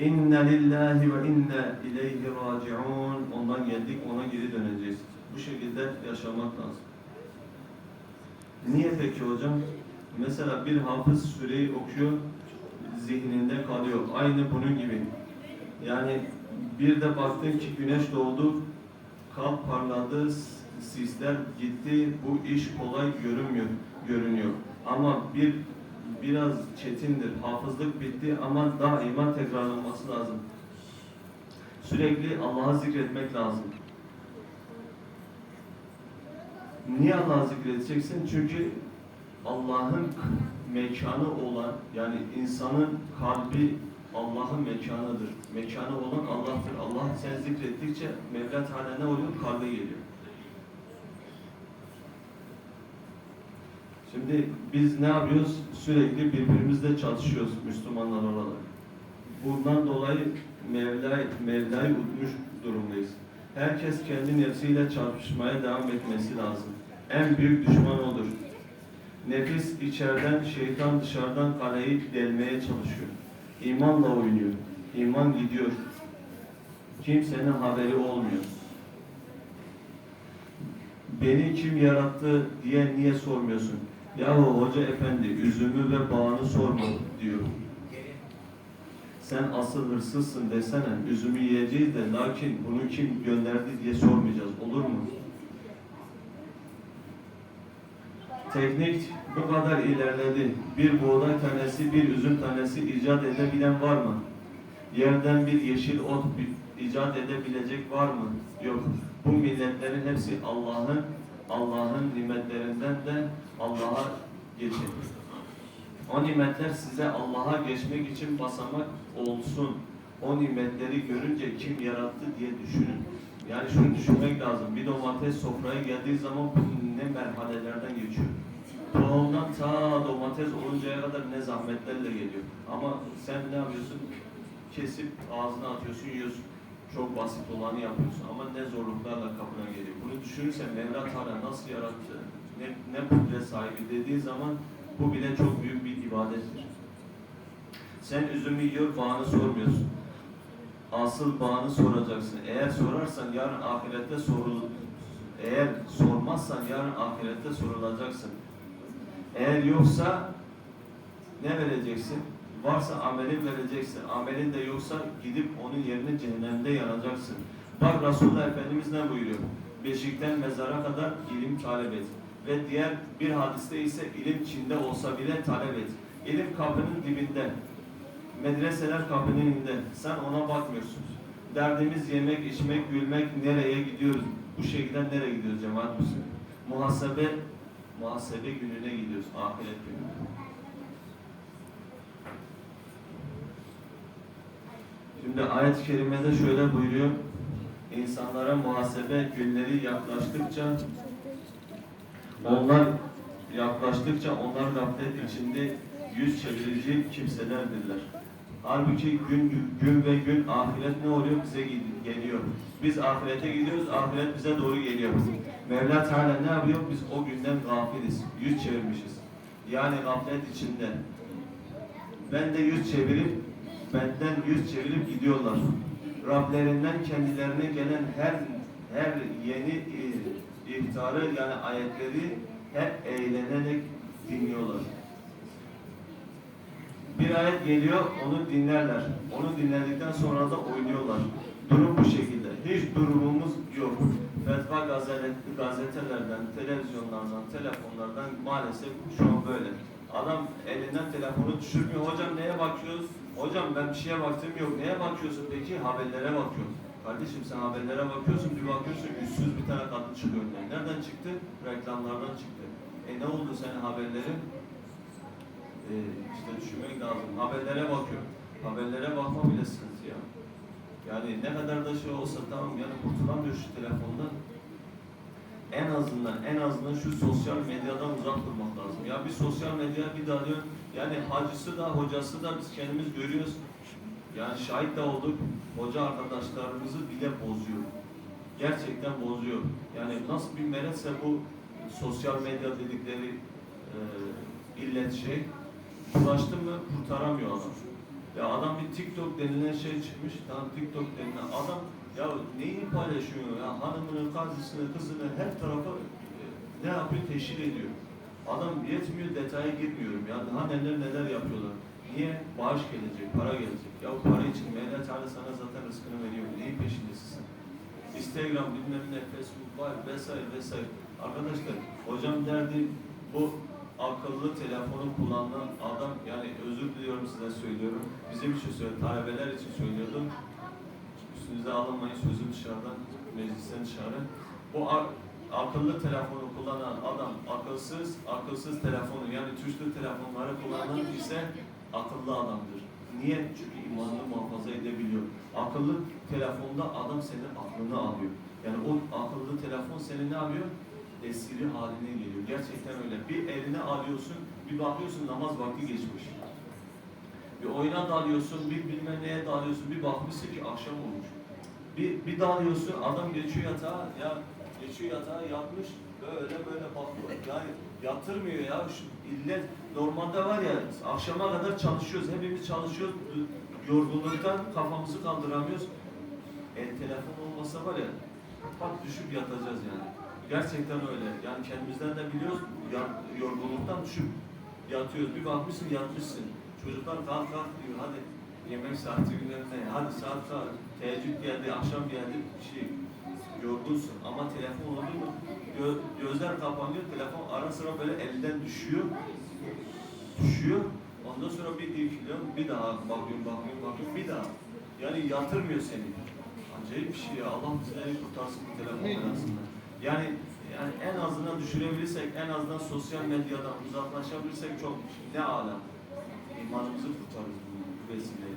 İnne lillahi ve inne ileyhi raciun. Ondan geldik, ona geri döneceğiz. Bu şekilde yaşamak lazım. Niye peki hocam? Mesela bir hafız süreyi okuyor, zihninde kalıyor. Aynı bunun gibi. Yani bir de baktın ki güneş doğdu, kalp parladı, sisler gitti, bu iş kolay görünmüyor, görünüyor. Ama bir biraz çetindir, hafızlık bitti ama daima tekrarlanması lazım. Sürekli Allah'ı zikretmek lazım. Niye Allah'ı zikredeceksin? Çünkü Allah'ın mekanı olan, yani insanın kalbi Allah'ın mekanıdır. Mekanı olan Allah'tır. Allah sen zikrettikçe Mevla Teala ne oluyor? Kalbe geliyor. Şimdi biz ne yapıyoruz? Sürekli birbirimizle çatışıyoruz Müslümanlar olarak. Bundan dolayı Mevla, Mevla'yı unutmuş durumdayız. Herkes kendi nefsiyle çarpışmaya devam etmesi lazım. En büyük düşman odur. Nefis içeriden, şeytan dışarıdan kaleyi delmeye çalışıyor. İmanla oynuyor. İman gidiyor. Kimsenin haberi olmuyor. Beni kim yarattı diye niye sormuyorsun? Yahu hoca efendi üzümü ve bağını sorma diyor. Sen asıl hırsızsın desene. Üzümü yiyeceğiz de lakin bunu kim gönderdi diye sormayacağız. Olur mu? Teknik bu kadar ilerledi. Bir buğday tanesi, bir üzüm tanesi icat edebilen var mı? Yerden bir yeşil ot icat edebilecek var mı? Yok. Bu milletlerin hepsi Allah'ın Allah'ın nimetlerinden de Allah'a geçin. O nimetler size Allah'a geçmek için basamak olsun. O nimetleri görünce kim yarattı diye düşünün. Yani şunu düşünmek lazım. Bir domates sofraya geldiği zaman ne merhalelerden geçiyor. Tohumdan ta domates oluncaya kadar ne zahmetlerle geliyor. Ama sen ne yapıyorsun? Kesip ağzına atıyorsun, yiyorsun. Çok basit olanı yapıyorsun ama ne zorluklarla kapına geliyor. Bunu düşünürsen Mevla Teala nasıl yarattı, ne, ne kudret sahibi dediği zaman bu bile çok büyük bir ibadettir. Sen üzümü yiyor, bağını sormuyorsun. Asıl bağını soracaksın. Eğer sorarsan yarın ahirette sorul. Eğer sormazsan yarın ahirette sorulacaksın. Eğer yoksa ne vereceksin? Varsa amelin vereceksin. Amelin de yoksa gidip onun yerine cehennemde yanacaksın. Bak Resulullah Efendimiz ne buyuruyor? Beşikten mezara kadar ilim talep et. Ve diğer bir hadiste ise ilim Çin'de olsa bile talep et. İlim kapının dibinde. Medreseler kapının önünde. Sen ona bakmıyorsun. Derdimiz yemek, içmek, gülmek, nereye gidiyoruz? Bu şekilde nereye gidiyoruz cemaat Müslüman? Muhasebe, muhasebe gününe gidiyoruz, ahiret gününe. Şimdi ayet-i kerimede şöyle buyuruyor. İnsanlara muhasebe günleri yaklaştıkça onlar yaklaştıkça onlar gaflet içinde yüz çevirici kimselerdirler. Halbuki gün, gün ve gün ahiret ne oluyor? Bize geliyor. Biz ahirete gidiyoruz, ahiret bize doğru geliyor. Mevla Teala ne yapıyor? Biz o günden gafiliz, yüz çevirmişiz. Yani gaflet içinde. Ben de yüz çevirip, benden yüz çevirip gidiyorlar. Rablerinden kendilerine gelen her her yeni e, ihtarı yani ayetleri hep eğlenerek dinliyorlar. Bir ayet geliyor, onu dinlerler. Onu dinledikten sonra da oynuyorlar. Durum bu şekilde. Hiç durumumuz yok. Fetva gazete, gazetelerden, televizyonlardan, telefonlardan maalesef şu an böyle. Adam elinden telefonu düşürmüyor. Hocam neye bakıyoruz? Hocam ben bir şeye baktım yok. Neye bakıyorsun peki? Haberlere bakıyorum. Kardeşim sen haberlere bakıyorsun, bir bakıyorsun yüzsüz bir tane kadın çıkıyor. önüne. Nereden çıktı? Reklamlardan çıktı. E ne oldu senin haberlerin? e, işte düşünmek lazım. Haberlere bakıyor. Haberlere bakma bile sıkıntı ya. Yani ne kadar da şey olsa tamam yani kurtulamıyor şu telefondan. En azından en azından şu sosyal medyadan uzak durmak lazım. Ya bir sosyal medya bir dalıyor. Yani hacısı da hocası da biz kendimiz görüyoruz. Yani şahit de olduk. Hoca arkadaşlarımızı bile bozuyor. Gerçekten bozuyor. Yani nasıl bir meretse bu sosyal medya dedikleri e, illet şey ulaştı mı kurtaramıyor adam. Ya adam bir TikTok denilen şey çıkmış. Tamam TikTok denilen adam ya neyi paylaşıyor ya hanımını, kardeşini, kızını her tarafa e, ne yapıyor teşhir ediyor. Adam yetmiyor detaya girmiyorum ya daha neler neler yapıyorlar. Niye? Bağış gelecek, para gelecek. Ya para için Mevla Teala sana zaten rızkını veriyor. Neyin peşindesin? Instagram bilmem ne, Facebook var vesaire vesaire. Arkadaşlar hocam derdi bu akıllı telefonu kullanan adam yani özür diliyorum size söylüyorum. Bizim için söylüyorum, talebeler için söylüyordum. Üstünüze alınmayın sözüm dışarıdan, meclisten dışarı. Bu ak- akıllı telefonu kullanan adam akılsız, akılsız telefonu yani tuşlu telefonları kullanan ise akıllı adamdır. Niye? Çünkü imanını muhafaza edebiliyor. Akıllı telefonda adam senin aklını alıyor. Yani o akıllı telefon seni ne yapıyor? Esiri haline geliyor. Gerçekten öyle. Bir eline alıyorsun, bir bakıyorsun namaz vakti geçmiş. Bir oyuna dalıyorsun, bir bilmem neye dalıyorsun, bir bakmışsın ki akşam olmuş. Bir, bir dalıyorsun, adam geçiyor yatağa, ya geçiyor yatağa yatmış, böyle böyle bakıyor. Yani yatırmıyor ya. Şu illet normalde var ya akşama kadar çalışıyoruz, hepimiz çalışıyoruz. Yorgunluktan kafamızı kaldıramıyoruz. El telefon olmasa var ya, bak düşüp yatacağız yani. Gerçekten öyle. Yani kendimizden de biliyoruz, yorgunluktan düşüp yatıyoruz. Bir bakmışsın yatmışsın. Çocuklar kalk kalk diyor, hadi yemek saati günlerine, hadi saat saat, teheccüd geldi, akşam geldi, bir şey yorgunsun. Ama telefon oldu mu, gö- gözler kapanıyor, telefon ara sıra böyle elden düşüyor, düşüyor. Ondan sonra bir dikiliyor, bir daha bakıyorum, bakıyorum, bakıyorum, bir daha. Yani yatırmıyor seni. Acayip bir şey ya. Allah bizleri kurtarsın bu telefon arasında. Yani yani en azından düşürebilirsek, en azından sosyal medyadan uzaklaşabilirsek çok ne ala. İmanımızı kurtarırız basically.